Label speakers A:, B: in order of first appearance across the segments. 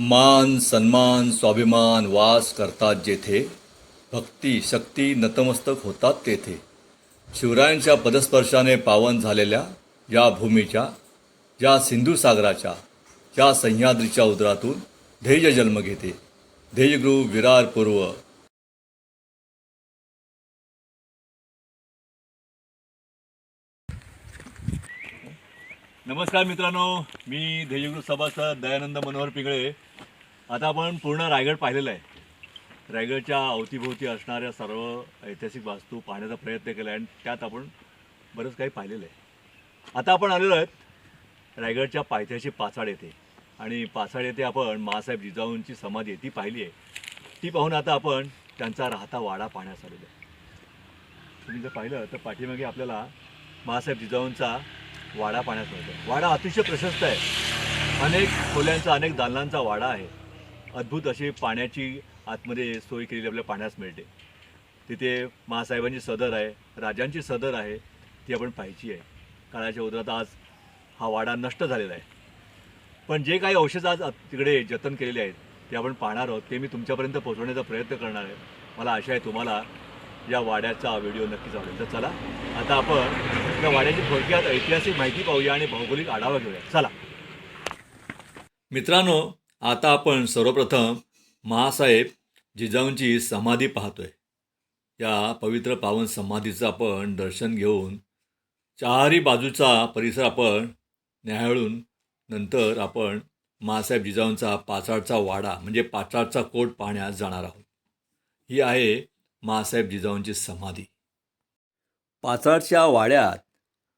A: मान सन्मान स्वाभिमान वास करतात जेथे. भक्ती शक्ती नतमस्तक होतात तेथे. शिवरायांच्या पदस्पर्शाने पावन झालेल्या या भूमीच्या या सिंधुसागराच्या या सह्याद्रीच्या उदरातून ध्येय जन्म घेते. ध्येयगृह विरार पूर्व. नमस्कार मित्रांनो मी ध्येयगृह सभासद दयानंद मनोहर पिंगळे. आता आपण पूर्ण रायगड पाहिलेलं आहे. रायगडच्या अवतीभोवती असणाऱ्या सर्व ऐतिहासिक वास्तू पाहण्याचा प्रयत्न केला आहे आणि त्यात आपण बरंच काही पाहिलेलं आहे. आता आपण आलेलो आहेत रायगडच्या पायथ्याशी पाचाड येथे. आणि पाचाड येथे आपण माँसाहेब जिजाऊंची समाधी ती पाहिली आहे. ती पाहून आता आपण त्यांचा राहता वाडा पाहण्यास आलेलो आहे. तुम्ही जर पाहिलं तर पाठीमागे आपल्याला महासाहेब जिजाऊंचा वाडा पाहण्यास मिळतो. वाडा अतिशय प्रशस्त आहे. अनेक खोल्यांचा अनेक दालनांचा वाडा आहे. अद्भुत अशी पाण्याची आतमध्ये सोय केलेली आपल्याला पाण्यास मिळते. तिथे महासाहेबांची सदर आहे राजांची सदर आहे ती आपण पाहायची आहे. काळाच्या उदरात आज हा वाडा नष्ट झालेला आहे. पण जे काही औषधं आज तिकडे जतन केलेले आहेत ते आपण पाहणार आहोत ते मी तुमच्यापर्यंत पोहोचवण्याचा प्रयत्न करणार आहे. मला आशा आहे तुम्हाला या वाड्याचा व्हिडिओ नक्कीच आवडेल. तर चला आता आपण या वाड्याची थोडक्यात ऐतिहासिक माहिती पाहूया आणि भौगोलिक आढावा घेऊया. चला. मित्रांनो आता आपण सर्वप्रथम महासाहेब जिजाऊंची समाधी पाहतोय. या पवित्र पावन समाधीचं आपण दर्शन घेऊन चारही बाजूचा परिसर आपण न्याहाळून नंतर आपण महासाहेब जिजाऊंचा पाचाडचा वाडा म्हणजे पाचाडचा कोट पाहण्यास जाणार आहोत. ही आहे महासाहेब जिजाऊंची समाधी. पाचाडच्या वाड्यात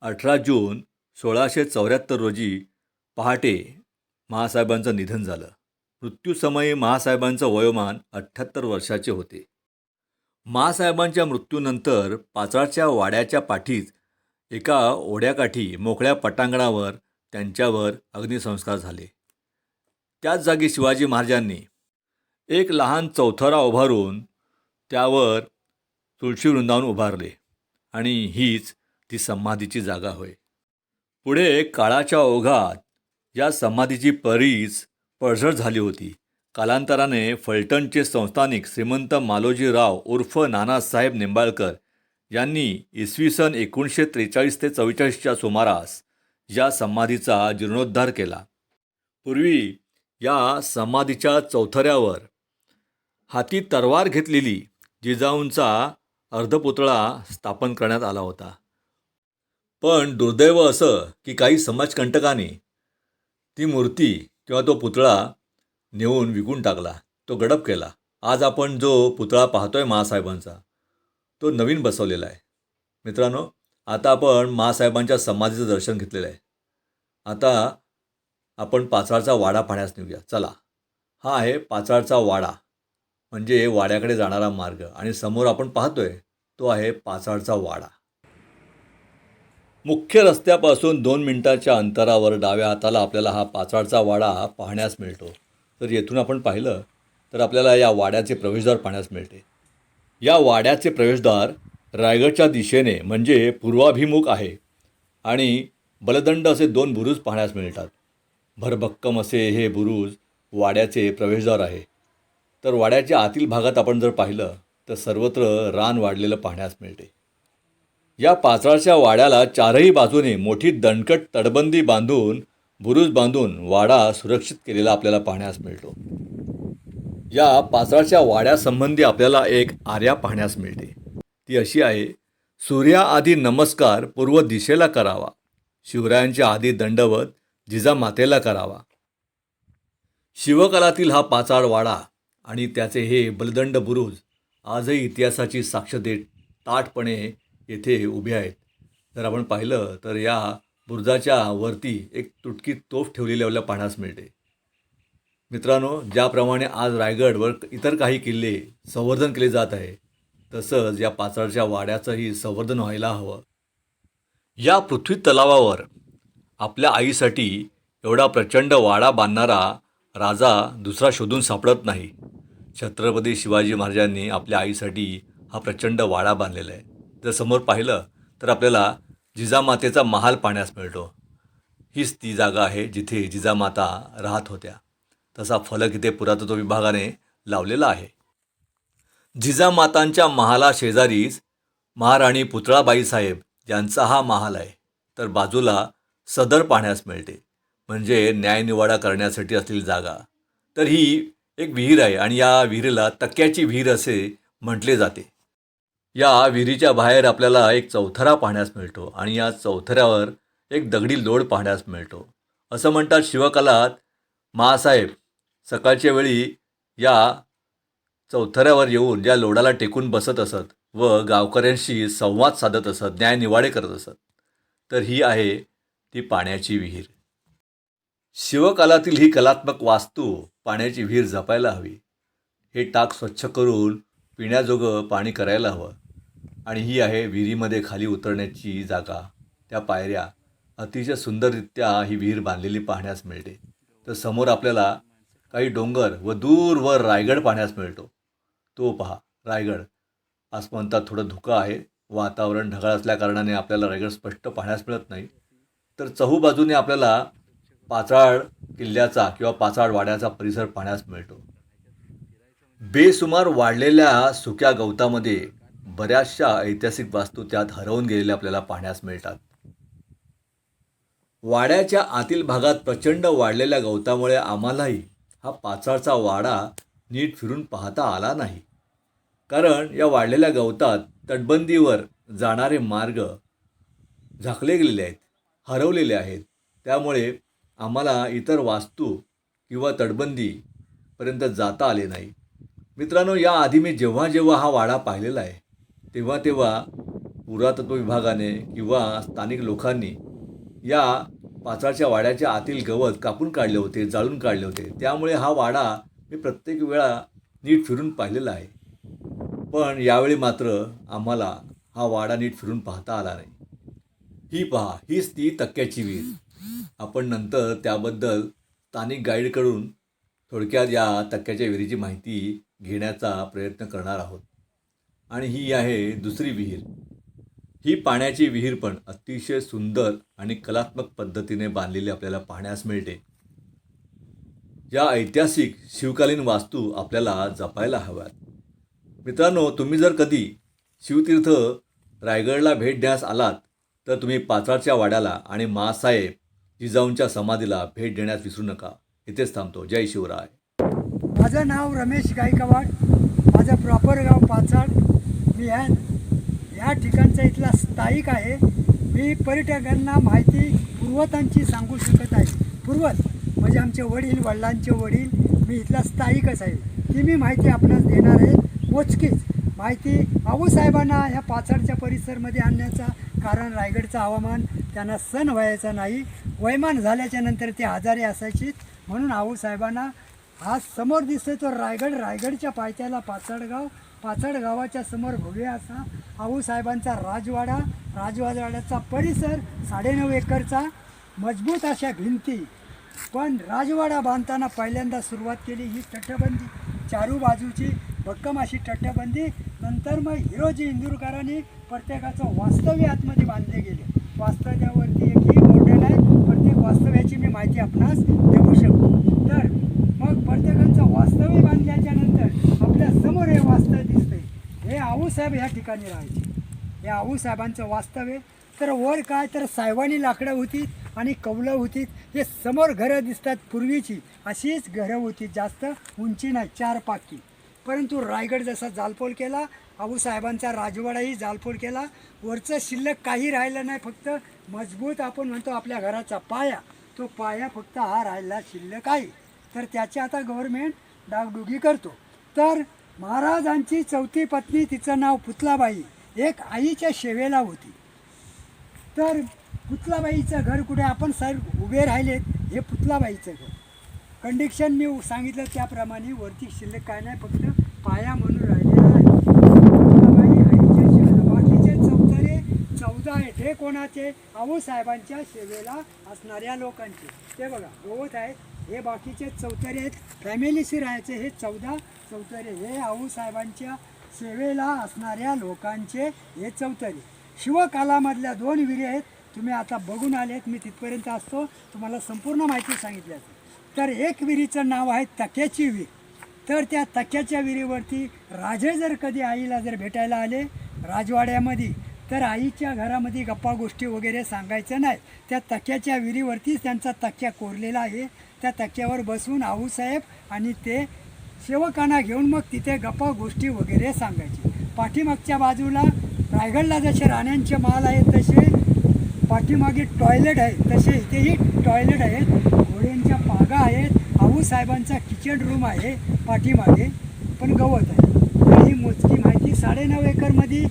A: अठरा जून सोळाशे चौऱ्याहत्तर रोजी पहाटे महासाहेबांचं निधन झालं. मृत्यूसमयी महासाहेबांचं वयोमान अठ्ठ्याहत्तर वर्षाचे होते. महासाहेबांच्या मृत्यूनंतर पाचाळच्या वाड्याच्या पाठीच एका ओढ्याकाठी मोकळ्या पटांगणावर त्यांच्यावर अग्निसंस्कार झाले. त्याच जागी शिवाजी महाराजांनी एक लहान चौथरा उभारून त्यावर तुळशी वृंदावन उभारले आणि हीच ती समाधीची जागा होय. पुढे काळाच्या ओघात या समाधीची परीच पळझड झाली होती. कालांतराने फलटणचे संस्थानिक श्रीमंत मालोजीराव उर्फ नानासाहेब निंबाळकर यांनी इसवी सन एकोणीसशे त्रेचाळीस ते चव्वेचाळीसच्या सुमारास या समाधीचा जीर्णोद्धार केला. पूर्वी या समाधीच्या चौथऱ्यावर हाती तरवार घेतलेली जिजाऊंचा अर्धपुतळा स्थापन करण्यात आला होता. पण दुर्दैव असं की काही समाजकंटकांनी ती मूर्ती किंवा तो पुतळा नेऊन विकून टाकला तो गडप केला. आज आपण जो पुतळा पाहतोय महासाहेबांचा तो नवीन बसवलेला आहे. मित्रांनो आता आपण महासाहेबांच्या समाधीचं दर्शन घेतलेलं आहे. आता आपण पाचाळचा वाडा पाहण्यास निघूया. चला. हा आहे पाचाळचा वाडा म्हणजे वाड्याकडे जाणारा मार्ग. आणि समोर आपण पाहतोय तो आहे पाचाळचा वाडा. मुख्य रस्त्यापासून दोन मिनिटाच्या अंतरावर डाव्या हाताला आपल्याला हा पाचाळचा वाडा पाहण्यास मिळतो. तर येथून आपण पाहिलं तर आपल्याला या वाड्याचे प्रवेशद्वार पाहण्यास मिळते. या वाड्याचे प्रवेशद्वार रायगडच्या दिशेने म्हणजे पूर्वाभिमुख आहे आणि बलदंड असे दोन बुरुज पाहण्यास मिळतात. भरभक्कम असे हे बुरुज वाड्याचे प्रवेशद्वार आहे. तर वाड्याच्या आतील भागात आपण जर पाहिलं तर सर्वत्र रान वाढलेलं पाहण्यास मिळते. या पाचराच्या वाड्याला चारही बाजूने मोठी दणकट तटबंदी बांधून बुरुज बांधून वाडा सुरक्षित केलेला आपल्याला पाहण्यास मिळतो. या पाचळाच्या वाड्यासंबंधी आपल्याला एक आर्या पाहण्यास मिळते. ती अशी आहे सूर्याआधी नमस्कार पूर्व दिशेला करावा. शिवरायांच्या आधी दंडवत जिजामातेला करावा. शिवकालातील हा पाचाड वाडा आणि त्याचे हे बलदंड बुरुज आजही इतिहासाची साक्ष देत ताटपणे येथे उभे आहेत. जर आपण पाहिलं तर या बुरुजाच्या वरती एक तुटकी तोफ ठेवलेली आपल्याला पाहण्यास मिळते. मित्रांनो ज्याप्रमाणे आज रायगडवर इतर काही किल्ले संवर्धन केले जात आहे तसंच या पाचाळच्या वाड्याचंही संवर्धन व्हायला हवं. या पृथ्वी तलावावर आपल्या आईसाठी एवढा प्रचंड वाडा बांधणारा राजा दुसरा शोधून सापडत नाही. छत्रपती शिवाजी महाराजांनी आपल्या आईसाठी हा प्रचंड वाडा बांधलेला आहे. जर समोर पाहिलं तर आपल्याला जिजामातेचा महाल पाहण्यास मिळतो. हीच ती जागा आहे जिथे जिजामाता राहत होत्या. तसा फलक इथे पुरातत्व विभागाने लावलेला आहे. जिजामातांच्या महाला शेजारीच महाराणी पुतळाबाई साहेब यांचा हा महाल आहे. तर बाजूला सदर पाहण्यास मिळते. म्हणजे न्यायनिवाडा करण्यासाठी असलेली जागा. तर ही एक विहीर आहे आणि या विहिरीला तक्क्याची विहीर असे म्हटले जाते. या विहिरीच्या बाहेर आपल्याला एक चौथरा पाहण्यास मिळतो आणि या चौथऱ्यावर एक दगडी लोड पाहण्यास मिळतो. असं म्हणतात शिवकालात मासाहेब सकाळच्या वेळी या चौथऱ्यावर येऊन या लोडाला टेकून बसत असत व गावकऱ्यांशी संवाद साधत असत न्यायनिवाडे करत असत. तर ही आहे ती पाण्याची विहीर. शिवकालातील ही कलात्मक वास्तू पाण्याची विहीर जपायला हवी. हे टाक स्वच्छ करून पिण्याजोगं पाणी करायला हवं. आणि ही आहे विहिरीमध्ये खाली उतरण्याची जागा. त्या पायऱ्या अतिशय सुंदररित्या ही विहीर बांधलेली पाहण्यास मिळते. तर समोर आपल्याला काही डोंगर व दूरवर रायगड पाहण्यास मिळतो. तो पहा रायगड. आसमंतात थोडं धुकं आहे. वातावरण ढगाळ असल्याकारणाने आपल्याला रायगड स्पष्ट पाहण्यास मिळत नाही. तर चहूबाजूने आपल्याला पाचाड किल्ल्याचा किंवा पाचाड वाड्याचा परिसर पाहण्यास मिळतो. बेसुमार वाढलेल्या सुक्या गवतामध्ये बऱ्याचशा ऐतिहासिक वास्तू त्यात हरवून गेलेल्या आपल्याला पाहण्यास मिळतात. वाड्याच्या आतील भागात प्रचंड वाढलेल्या गवतामुळे आम्हालाही हा पाचाळचा वाडा नीट फिरून पाहता आला नाही. कारण या वाढलेल्या गवतात तटबंदीवर जाणारे मार्ग झाकले गेलेले आहेत हरवलेले आहेत. त्यामुळे आम्हाला इतर वास्तू किंवा तटबंदीपर्यंत जाता आले नाही. मित्रांनो याआधी मी जेव्हा जेव्हा हा वाडा पाहिलेला आहे तेव्हा तेव्हा पुरातत्व विभागाने किंवा स्थानिक लोकांनी या पाचाळच्या वाड्याच्या आतील गवत कापून काढले होते जाळून काढले होते. त्यामुळे हा वाडा मी प्रत्येक वेळा नीट फिरून पाहिलेला आहे. पण यावेळी मात्र आम्हाला हा वाडा नीट फिरून पाहता आला नाही. ही पहा हीच ती तक्क्याची वीर आपण नंतर त्याबद्दल स्थानिक गाईडकडून थोडक्यात या तक्क्याच्या विहिरीची माहिती घेण्याचा प्रयत्न करणार आहोत. आणि ही आहे दुसरी विहीर. ही पाण्याची विहीर पण अतिशय सुंदर आणि कलात्मक पद्धतीने बांधलेली आपल्याला पाहण्यास मिळते. या ऐतिहासिक शिवकालीन वास्तू आपल्याला जपायला हव्यात. मित्रांनो तुम्ही जर कधी शिवतीर्थ रायगडला भेट द्यास आलात तर तुम्ही पाचाळच्या वाड्याला आणि मासाहेब जिजाऊंच्या समाधीला भेट देण्यास विसरू नका. इथेच थांबतो. जय शिवराय.
B: माझं नाव रमेश गायकवाड. माझं प्रॉपर गाव पाचाड मी ह्या ठिकाणचा इथला स्थायिक आहे. मी पर्यटकांना माहिती पूर्वतांची सांगू शकत आहे. पूर्वत म्हणजे आमचे वडील वडिलांचे वडील मी इथला स्थायिकच आहे. ती मी माहिती आपणास देणार आहे. मोजकीच माहिती आऊसाहेबांना ह्या पाचाडच्या परिसरमध्ये आणण्याचा कारण रायगडचं हवामान त्यांना सण व्हायचा नाही. वयमान झाल्याच्यानंतर ते आजारी असायचीत म्हणून आऊसाहेबांना हा समोर दिसतोय तो रायगड. रायगडच्या पायथ्याला पाचडगाव. पाचड गावाच्या समोर भव्य असा आऊसाहेबांचा राजवाडा राजवाड्याचा परिसर साडेनऊ एकरचा मजबूत अशा भिंती. पण राजवाडा बांधताना पहिल्यांदा सुरुवात केली ही तटबंदी. चारू बाजूची भक्कम अशी तटबंदी. नंतर मग हिरोजी इंदुरकरांनी प्रत्येकाचं वास्तव्य आतमध्ये बांधले गेले. वास्तव्यावरती एक ही मॉडेल आहे प्रत्येक वास्तव्याची मी माहिती आपणास देऊ शकतो तर मग प्रत्येकाचं वास्तव्य बांधल्याच्या नंतर आपल्यासमोर हे वास्तव्य दिसतंय हे आऊसाहेब ह्या ठिकाणी राहायचे. या आऊसाहेबांचं वास्तव्य तर वर काय तर साहेबानी लाकडं होती आणि कौलं होती. हे समोर घरं दिसतात पूर्वीची. अशीच घरं होती जास्त उंची नाही चार पाकी. परंतु रायगड जसा जालपोल केला आऊसाहेबांचा राजवाडाही जालपोल केला. वरचं शिल्लक काही राहिलं नाही फक्त मजबूत आपण म्हणतो आपल्या घराचा पाया. तो पाया फक्त हा राहिला शिल्लक आहे. तर त्याची आता गव्हर्मेंट डागडुगी करतो. तर महाराजांची चौथी पत्नी तिचं नाव पुतलाबाई. एक आईच्या सेवेला होती. तर पुतलाबाईचं घर कुठे? आपण सर उभे राहिलेत. हे पुतलाबाईचं घर. कंडिक्शन मी सांगितलं त्याप्रमाणे वरती शिल्लक काय नाही फक्त पाया म्हणून राहिलेला आहे. पुतलाबाई आईच्या शेवेला. बाकीचे चौथरे चौदा आहेत हे कोणाचे? आऊसाहेबांच्या सेवेला असणाऱ्या लोकांचे. ते बघा गवत आहेत हे बाकीचे चौथरे आहेत. फॅमिलीशी राहायचे हे चौदा चौथरे. हे आऊसाहेबांच्या सेवेला असणाऱ्या लोकांचे हे चौथरे. शिवकालामधल्या दोन विहिरी आहेत. तुम्ही आता बघून आलेत. मी तिथपर्यंत असतो. तुम्हाला संपूर्ण माहिती सांगितली असेल तर एक विहिरीचं नाव आहे तक्याची विहीर तर त्या तक्याच्या विहिरीवरती राजे जर कधी आईला जर भेटायला आले राजवाड्यामध्ये तर आईच्या घरामध्ये गप्पा गोष्टी वगैरे सांगायचं नाही. त्या तक्याच्या विहिरीवरतीच त्यांचा तक्या कोरलेला आहे. त्या तक्यावर बसून आऊसाहेब आणि ते सेवकांना घेऊन मग तिथे गप्पा गोष्टी वगैरे सांगायचे. पाठीमागच्या बाजूला रायगडला जसे राण्यांचे महाल आहेत तसे पाठीमागे टॉयलेट आहे तसे इथेही टॉयलेट आहेत घोड्यांच्या पागा आहेत आऊसाहेबांचा किचन रूम आहे पाठीमागे पण गवत आहे. तर ही मोजकी माहिती साडेनऊ एकरमध्ये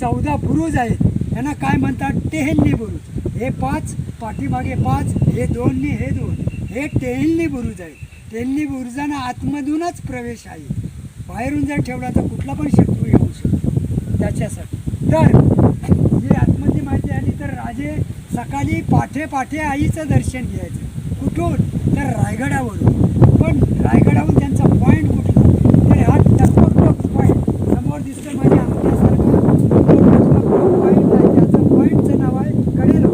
B: चौदा बुरुज आहेत. यांना काय म्हणतात टेहेल्ली बुरुज. हे पाच पाठीमागे पाच हे दोन नी हे दोन. हे टेहेल्ली बुरुज आहे टेहेल्ली बुरुजांना आतमधूनच प्रवेश आहे. बाहेरून जर ठेवला तर कुठला पण शत्रू येऊ शकतो. त्याच्यासाठी. तर ही आतमध्ये माहिती आली तर राजे सकाळी पाठे पाठे आईचं दर्शन घ्यायचं. कुठून? तर रायगडावरून. पण रायगडावरून त्यांना पॉईंट कुठला तर हा टकमक पॉईंट समोर दिसतं माझ्या अंगठ्यासारखं पॉईंट आहे त्याचं पॉईंटचं नाव आहे कडेलो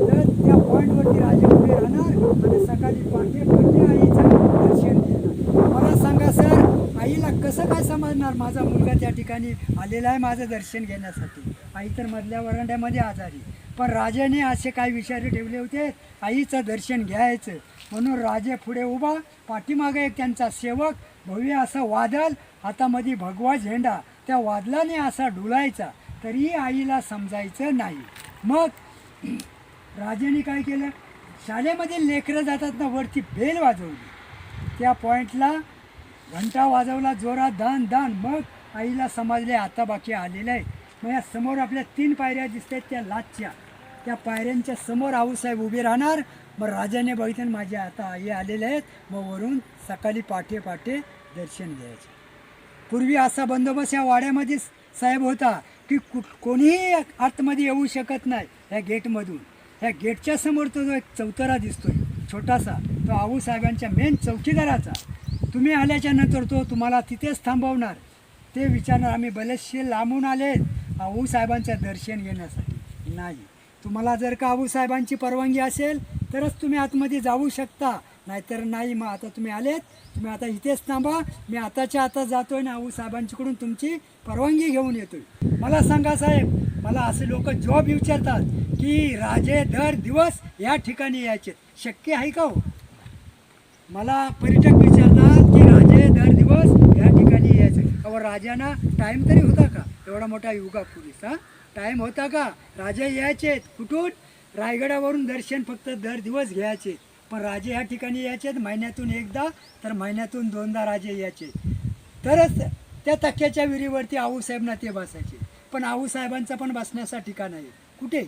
B: तर त्या पॉईंटवरती राजे उभे राहणार आणि सकाळी पाठे पाठे आईचं दर्शन घेणार मला सांगा सर आईला कसं काय समजणार माझा मुलगा त्या ठिकाणी आलेला आहे माझं दर्शन घेण्यासाठी. आई तर मधल्या वरांड्यामध्ये आजारी. पण राजाने असे काही विचार ठेवले होते? आईचं दर्शन घ्यायचं. म्हणून राजे पुढे उभा. पाठीमागे एक त्यांचा सेवक. भव्य असं वादल. हातामध्ये भगवा झेंडा. त्या वादलाने असा डुलायचा. तरी आईला समजायचं नाही. मग राजाने काय केलं? शाळेमध्ये लेकरं जातात ना वरती बेल वाजवली. त्या पॉईंटला घंटा वाजवला जोरात दान दान. मग आईला समजले आता बाकी आलेलं आहे. मग या समोर आपल्या तीन पायऱ्या दिसत आहेत त्या लाचच्या त्या पायऱ्यांच्या समोर आऊसाहेब उभे राहणार. मग राजाने बघितलं माझ्या आता आई आलेले आहेत. मग वरून सकाळी पाठे पाठे दर्शन घ्यायचे. पूर्वी असा बंदोबस्त या वाड्यामध्ये साहेब होता की कुठ कोणीही आतमध्ये येऊ शकत नाही ह्या गेटमधून. ह्या गेटच्या समोर तो जो एक चौतारा दिसतोय छोटासा तो आऊसाहेबांच्या मेन चौकीदाराचा. तुम्ही आल्याच्यानंतर तो तुम्हाला तिथेच थांबवणार. ते विचारणार आम्ही बरेचसे लांबून आले आऊ साहेबांचं दर्शन घेण्यासाठी. नाही. तुम्हाला जर का आऊ साहेबांची परवानगी असेल तरच तुम्ही आतमध्ये जाऊ शकता. नाहीतर नाही मग आता तुम्ही आलेत. तुम्ही आता इथेच थांबा. मी आताच्या आता जातोय ना आऊ साहेबांच्याकडून तुमची परवानगी घेऊन येतोय. मला सांगा साहेब मला असे लोक जॉब विचारतात की राजे दर दिवस या ठिकाणी यायचे शक्य आहे का हो? मला पर्यटक विचारतात की राजे दर दिवस या ठिकाणी यायचं राजांना टाईम तरी होता का? एवढा मोठा युगा पुरुष टाईम होता का? राजा यायचे कुठून? रायगडावरून दर्शन फक्त दर दिवस घ्यायचे. पण राजे ह्या ठिकाणी यायचे महिन्यातून एकदा तर महिन्यातून दोनदा राजे यायचे. तरच त्या तक्क्याच्या विहिरीवरती आऊसाहेबांना ते बसायचे पण आऊसाहेबांचा पण बसण्याचा ठिकाण आहे. कुठे?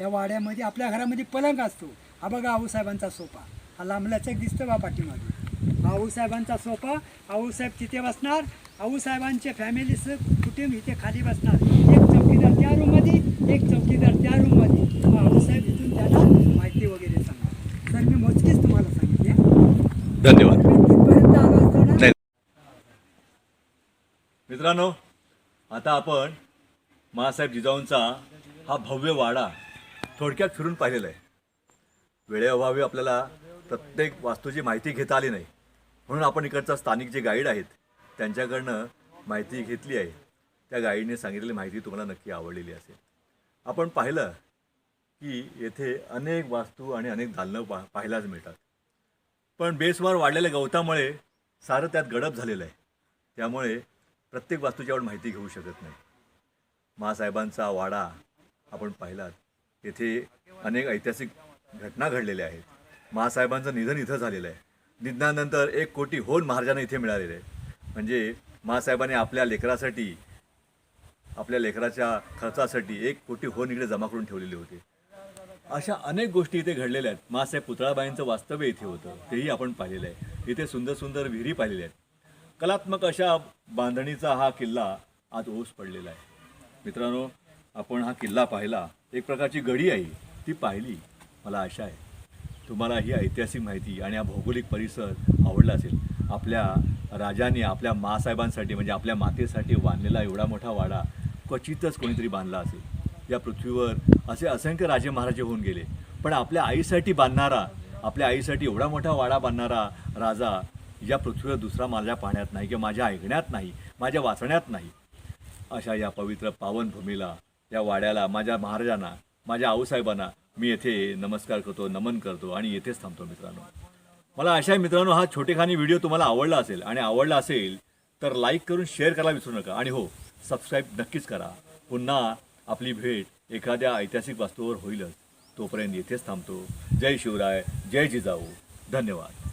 B: या वाड्यामध्ये आपल्या घरामध्ये पलंग असतो. हा बघा आऊसाहेबांचा सोफा. हा लांबल्याचं दिसतं बा पाठीमागे. आऊसाहेबांचा सोफा. आऊसाहेब तिथे बसणार. आऊसाहेबांच्या फॅमिलीचं कुटुंब इथे खाली बसणार? एक चौकीदार त्या रूममध्ये एक चौकीदार त्या रूममध्ये मग आऊसाहेब इथून त्यांना माहिती वगैरे सांगणार तर मी मोजकीच तुम्हाला सांगितले
A: धन्यवाद. मित्रांनो आता आपण मासाहेब जिजाऊंचा हा भव्य वाडा थोडक्यात फिरून पाहिलेला आहे. वेळेअभावी आपल्याला प्रत्येक वास्तूची माहिती घेता आली नाही. म्हणून आपण इकडचा स्थानिक जे गाईड आहेत त्यांच्याकडनं माहिती घेतली आहे. त्या गाईडने सांगितलेली माहिती तुम्हाला नक्की आवडलेली असेल. आपण पाहिलं की येथे अनेक वास्तू आणि अनेक दालनं पा पाहायलाच मिळतात. पण बेसवार वाढलेल्या गवतामुळे सारं त्यात गडप झालेलं आहे. त्यामुळे प्रत्येक वास्तूची आपण माहिती घेऊ शकत नाही. महासाहेबांचा वाडा आपण पाहिलात. येथे अनेक ऐतिहासिक घटना घडलेल्या आहेत. महासाहेबांचं निधन इथं झालेलं आहे. निधनानंतर एक कोटी होन महाराजांना इथे मिळालेले आहे. म्हणजे महासाहेबांनी आपल्या लेकरासाठी आपल्या लेकराच्या खर्चासाठी एक कोटी होन इकडे जमा करून ठेवलेले होते. अशा अनेक गोष्टी इथे घडलेल्या आहेत. मासाहेब पुतळाबाईंचं वास्तव्य इथे होतं. तेही आपण पाहिलेलं आहे. इथे सुंदर सुंदर विहिरी पाहिलेल्या आहेत. कलात्मक अशा बांधणीचा हा किल्ला आज ओस पडलेला आहे. मित्रांनो आपण हा किल्ला पाहिला. एक प्रकारची गडी आहे. ती पाहिली. मला आशा आहे. तुम्हाला ही ऐतिहासिक माहिती आणि हा भौगोलिक परिसर आवडला असेल. आपल्या राजाने आपल्या मासाहेबांसाठी म्हणजे आपल्या मातेसाठी बांधलेला एवढा मोठा वाडा क्वचितच कोणीतरी बांधला असेल. या पृथ्वीवर असे असंख्य राजे महाराजे होऊन गेले. पण आपल्या आईसाठी बांधणारा आपल्या आईसाठी एवढा मोठा वाडा बांधणारा राजा या पृथ्वीवर दुसरा माझ्या पाहण्यात नाही किंवा माझ्या ऐकण्यात नाही माझ्या वाचण्यात नाही. अशा या पवित्र पावनभूमीला या वाड्याला माझ्या महाराजांना माझ्या आऊसाहेबांना मी येथे नमस्कार करतो नमन करतो आणि येथेच थांबतो मित्रांनो. मला अशा मित्रांनो हा छोटेखानी व्हिडिओ तुम्हाला आवडला असेल आणि आवडला असेल तर लाईक करून शेअर करायला विसरू नका. आणि हो सबस्क्राईब नक्कीच करा. पुन्हा आपली भेट एखाद्या ऐतिहासिक वास्तूवर होईलच. तोपर्यंत येथेच थांबतो. जय शिवराय जय जिजाऊ. धन्यवाद.